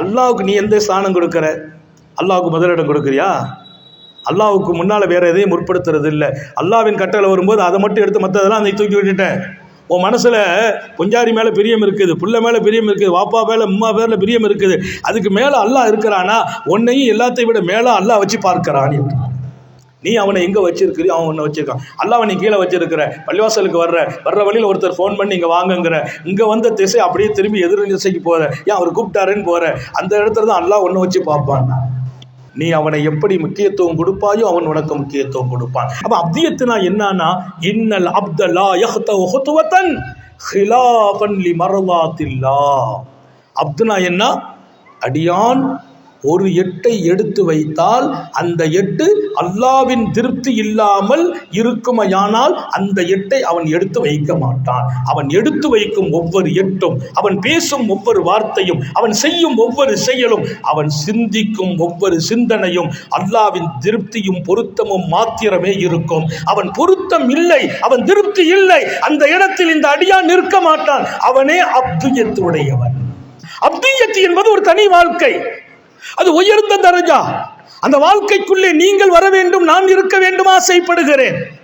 அல்லாவுக்கு நீ எந்த ஸ்தானம் கொடுக்குற? அல்லாவுக்கு முதலிடம் கொடுக்குறியா? அல்லாவுக்கு முன்னால் வேறு எதையும் முற்படுத்துறது இல்லை. அல்லாவின் கட்டளை வரும்போது அதை மட்டும் எடுத்து மற்றதெல்லாம் அதை தூக்கி விட்டுட்டேன் உன் மனசில் பொஞ்சாரி மேலே பிரியம் இருக்குது புள்ள மேலே பிரியம் இருக்குது வாப்பா மேலே அம்மா மேலே பிரியம் இருக்குது. அதுக்கு மேலே அல்லாஹ் இருக்கிறானா உன்னையும் எல்லாத்தையும் விட மேலே அல்லாஹ் வச்சு பார்க்கிறான் என்று. நீ அவனை எங்கே வச்சிருக்கிறியோ அவன் ஒன்று வச்சிருக்கான். அல்லாஹ் நீ கீழே வச்சிருக்கிற. பள்ளிவாசலுக்கு வர்ற வர்ற வழியில் ஒருத்தர் ஃபோன் பண்ணி இங்கே வாங்குங்கிற. இங்கே வந்த திசை அப்படியே திரும்பி எதிர் திசைக்கு போகிற ஏன் அவர் கூப்பிட்டாருன்னு போகிற அந்த இடத்துல தான் அல்லாஹ் ஒன்று வச்சு பார்ப்பான். நீ அவனை எப்படி முக்கியத்துவம் கொடுப்பாயோ அவன் உனக்கு முக்கியத்துவம் கொடுப்பான். அப்ப அப்தியத்துனா என்னன்னா இன்னல் அப்தலா யஹ்த ஹிலாஃபன் லி மரலாத்தில்லா அப்துனா என்ன? அடியான் ஒரு எட்டை எடுத்து வைத்தால் அந்த எட்டு அல்லாவின் திருப்தி இல்லாமல் இருக்குமையானால் அந்த எட்டை அவன் எடுத்து வைக்க மாட்டான். அவன் எடுத்து வைக்கும் ஒவ்வொரு எட்டும் அவன் பேசும் ஒவ்வொரு வார்த்தையும் அவன் செய்யும் ஒவ்வொரு செயலும் அவன் சிந்திக்கும் ஒவ்வொரு சிந்தனையும் அல்லாவின் திருப்தியும் பொருத்தமும் மாத்திரமே இருக்கும். அவன் பொருத்தம் இல்லை அவன் திருப்தி இல்லை அந்த இடத்தில் இந்த அடியான் நிற்க மாட்டான். அவனே அப்துயத்துடையவன். அப்துயத்து என்பது ஒரு தனி வாழ்க்கை. அது உயர்ந்த தரஜா. அந்த வாழ்க்கைக்குள்ளே நீங்கள் வர வேண்டும் நான் இருக்க வேண்டும் ஆசைப்படுகிறேன்.